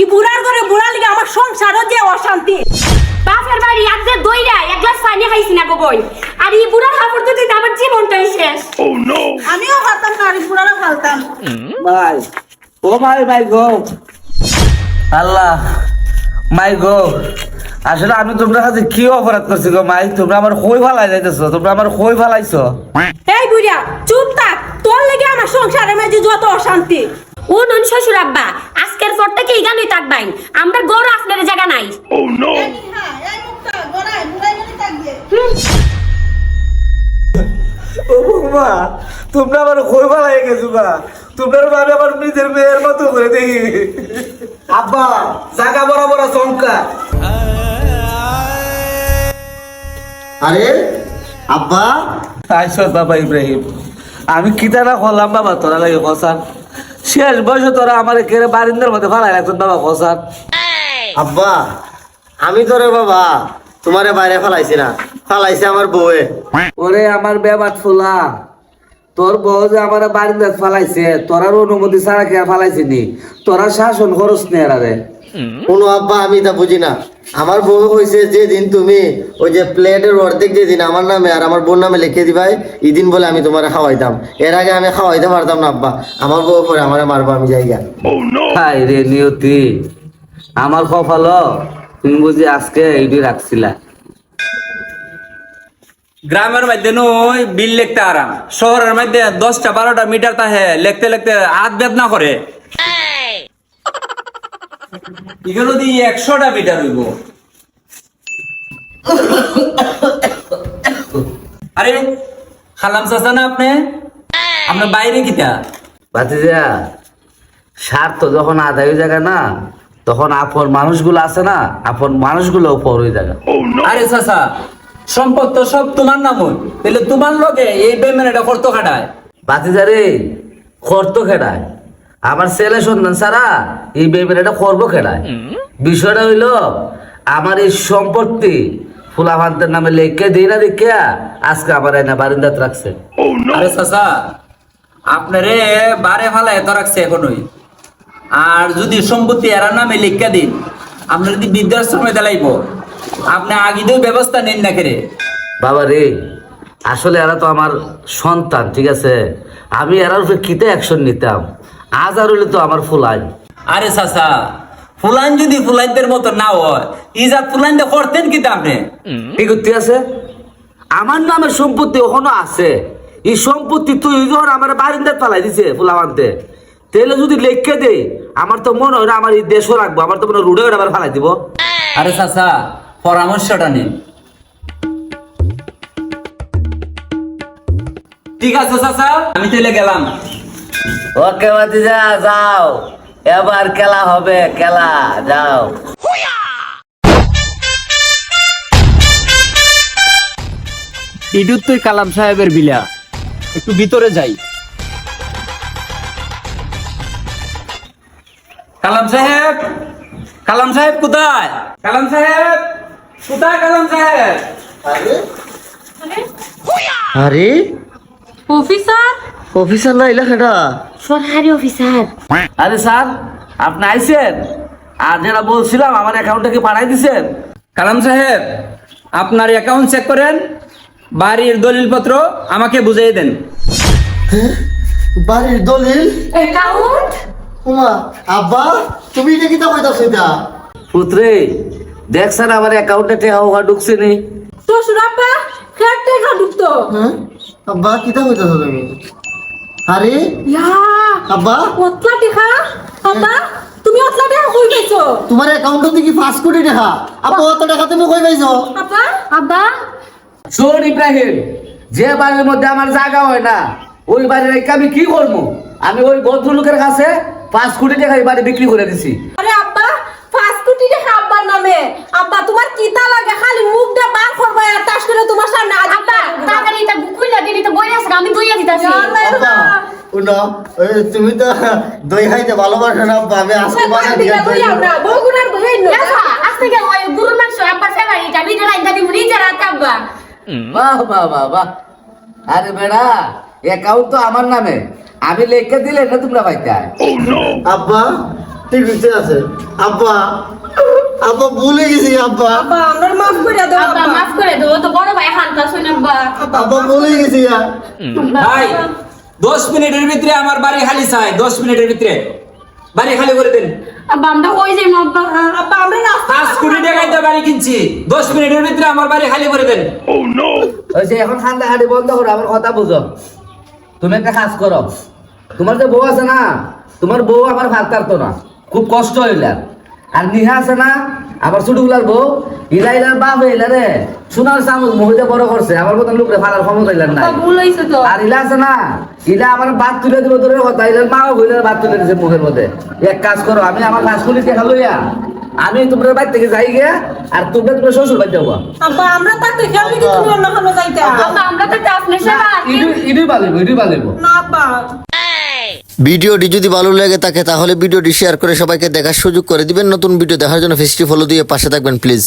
ই বুড়ার ঘরে বুড়া লিগে আমার সংসারও যে অশান্তি। বাপের বাড়ি আজকে দইরা এক গ্লাস পানি খাইছি না গো বই। আর এই বুড়ার দিতে আমার জীবনটাই শেষ। আমিও খাতাম না আর ই বুড়ারও খালতাম ভাই ও ভাই ভাই গো। আল্লাহ মাই গো। আসলে আমি তোমরা কাছে কি অপরাধ করছি গো মাই তোমরা আমার কই ফালাই যাইতেছো তোমরা আমার কই ফালাইছো। এই বুড়িয়া চুপ থাক। তোর লেগে আমার সংসারের মাঝে যত অশান্তি। ও নন শ্বশুর আব্বা আজকের পর থেকে এই গানই থাকবাই আমরা গড় আপনার জায়গা নাই। ও তোমরা আমার কই ফালাই গেছো বা তোমরা আমার নিজের মেয়ের মতো করে দেখি। আব্বা জাগা বড় বড় সংখ্যা আরে আব্বা। আইসো বাবা ইব্রাহিম। আমি কিতারা হলাম বাবা তোরা লাগে কসান। শেষ বয়সে তোরা আমার কেড়ে বারিন্দার মধ্যে ফালাই রাখছেন বাবা কসান আব্বা আমি তোরে বাবা তোমারে বাইরে ফেলাইছি না। ফেলাইছে আমার বউয়ে। ওরে আমার বেবাত ফুলা তোর বউ যে আমার বারিন্দাত ফালাইছে তোরার অনুমতি ছাড়া কে ফালাইছে নি? তোরা শাসন খরচ নে রে কোনো আব্বা আমি তা বুঝি না। আমার বউ হয়েছে যেদিন তুমি ওই যে প্লেটের অর্ধেক যে দিন আমার নামে আর আমার বোন নামে লিখে দিবাই এই দিন বলে আমি তোমারে খাওয়াইতাম। এর আগে আমি খাওয়াইতে পারতাম না আব্বা। আমার বউ পরে আমারে মারবো আমি জায়গা। হাই রে নিয়তি আমার কপালো তুমি বুঝি আজকে এইটি রাখছিলা। গ্রামের মধ্যে নই বিল লিখতে আরাম। শহরের মধ্যে দশটা বারোটা মিটার তাহে লিখতে লিখতে হাত বেদনা করে। এখানে যদি একশোটা মিটার হইব। আরে খালাম চাচা না আপনি? আপনার বাইরে কিতা? ভাতিজা স্বার্থ যখন আদায় হয়ে যাবে না তখন আপন মানুষগুলো আছে না আপন মানুষগুলো উপর হয়ে যাবে। আরে চাচা সম্পদ তো সব তোমার নাম তাহলে তোমার লগে এই পেমেন্টটা করতো খাটায়। ভাতিজা রে খরতো খেড়ায় আমার ছেলে সন্তান ছাড়া এই বেবেটা করব খেড়ায় বিষয়টা হইল আমার এই সম্পত্তি ফুলাভান্তের নামে লেখকে দিই না দেখিয়া আজকে আমার এনে বারিন্দাত রাখছে। আরে চাচা আপনারে বারে ফালায় তো রাখছে এখনই। আর যদি সম্পত্তি এরার নামে লিখা দিন আপনার যদি বৃদ্ধাশ্রমে দেলাইব আপনি আগিদেও ব্যবস্থা নিন না কেরে। বাবা রে আসলে এরা তো আমার সন্তান ঠিক আছে? আমি এরার উপরে কিতে অ্যাকশন নিতাম? আজ আর হইলে তো আমার ফুলাই আরে চাচা ফুলান যদি ফুলাইনদের মতো না হয় ইজাত ফুলাইন করতেন কি আপনি কি করতে আছে? আমার নামে সম্পত্তি ওখানে আছে। এই সম্পত্তি তুই যখন আমার বারিন্দার পালাই দিছে ফুলামানতে তাহলে যদি লেখকে দে আমার তো মনে হয় না আমার এই দেশও রাখব আমার তো মনে রুডে আবার ফালাই দিব। আরে চাচা পরামর্শটা নিন। ঠিক আছে চাচা আমি চলে গেলাম। ওকে যা যাও। এবার খেলা হবে খেলা যাও। ইডুত তুই কালাম সাহেবের বিলা। একটু ভিতরে যাই। কালাম সাহেব কালাম সাহেব কোথায়? কালাম সাহেব কোথায় কালাম সাহেব? আরে? অফিসার? অফিসার না এলা খেটা সরকারি অফিসার। আরে স্যার আপনি আইছেন? আর যেটা বলছিলাম আমার অ্যাকাউন্টে কি পাঠাই দিছেন? কালাম সাহেব আপনার অ্যাকাউন্ট চেক করেন বাড়ির দলিলপত্র আমাকে বুঝিয়ে দেন। বাড়ির দলিল? অ্যাকাউন্ট উমা আব্বা তুমি এটা কি কিতা কইতাছ এটা? পুত্রে দেখছেন আমার অ্যাকাউন্টে টাকা ওকা ঢুকছে নি? শ্বশুর আব্বা খেট দেখা ঢুকতো। হ্যাঁ? আব্বা কিতা কইতাছ তুমি? আরে? ইয়া আব্বা? অতলা টেকা আব্বা তুমি অতলা দেখা কই পাইছো? তোমার অ্যাকাউন্টে দেখি পাঁচ কোটি টাকা আব্বা অত টাকা তুমি কই পাইছো? আব্বা? আব্বা? শোন ইব্রাহিম যে বাড়ির মধ্যে আমার জায়গা হয় না ওই বাড়ির আমি কি করব? আমি ওই ভদ্রলোকের কাছে পাঁচ কোটি টাকা এই বাড়ি বিক্রি করে দিছি আরে আব্বা পাঁচ কোটি টাকা আব্বার নামে আব্বা তোমার কিতা লাগে খালি মুখটা বার করবা আর তাস করে তোমার সামনে আজ আব্বা তাড়াতাড়ি এটা বুকুইলা দিলি তো বই আছে আমি দইয়া দিতাছি আব্বা তুমি তো দই খাইতে ভালোবাসো না আব্বা আমি আজকে বানা দিয়া দই। বগুড়ার বই দেখো আজ থেকে ওই গুরু মাংস আব্বার ফেভারিট আমি এটা রাইন্দা দিব নিজে রাত আব্বা। বাহ বাহ বাহ বাহ। আরে বেড়া অ্যাকাউন্ট তো আমার নামে। আমি লেখকে দিলে না তোমরা পাইতা আব্বা ঠিক আছে। আব্বা আব্বা ভুলে গেছি আব্বা। আব্বা আমরা মাফ করে দাও আব্বা মাফ করে তো বড় ভাই হান্তা শুনে আব্বা। আব্বা ভুলে গেছি ভাই দশ মিনিটের ভিতরে আমার বাড়ি খালি চাই দশ মিনিটের ভিতরে। বাড়ি খালি করে দেন। আব্বা আমরা কই যাই আব্বা আব্বা আমরা রাস্তা পাঁচ কোটি টাকায় তো বাড়ি কিনছি। দশ মিনিটের ভিতরে আমার বাড়ি খালি করে দেন। ওই যে এখন খান্দা বন্ধ করো আমার কথা বুঝো। তুমি একটা কাজ করো। তোমার যে বউ আছে না তোমার বউ আমার ভাত কাটতো না। খুব কষ্ট হইলা। আর নিহা আছে না? আবার আমার ছোটগুলার বউ ইলা ইলার বাপ হইলা রে সোনার চামচ মহিলা বড় করছে। আমার মতন লোকরে ফালার ক্ষমতা হইলার না আব্বা ভুল হইছে তো। আর ইলা আছে না? ইলা আমার ভাত তুলে দিব তোর কথা। ইলার মাও হইলার ভাত তুলে দিছে মুখের মধ্যে। এক কাজ করো আমি আমার কাজ করি দেখা লইয়া আমি তোমার বাড়ি থেকে যাই গিয়া আর তোমরা তোমার শ্বশুর বাড়ি যাব আব্বা আমরা তাতে খেয়াল কি তুমি অন্য কোনো যাইতে। আব্বা আমরা তো আপনার সেবা ইডি ইডি বালিব ইডি বালিব। না আব্বা। ভিডিওটি যদি ভালো লাগে থাকে তাহলে ভিডিওটি শেয়ার করে সবাইকে দেখার সুযোগ করে দিবেন। নতুন ভিডিও দেখার জন্য ফেসটি ফলো দিয়ে পাশে থাকবেন প্লিজ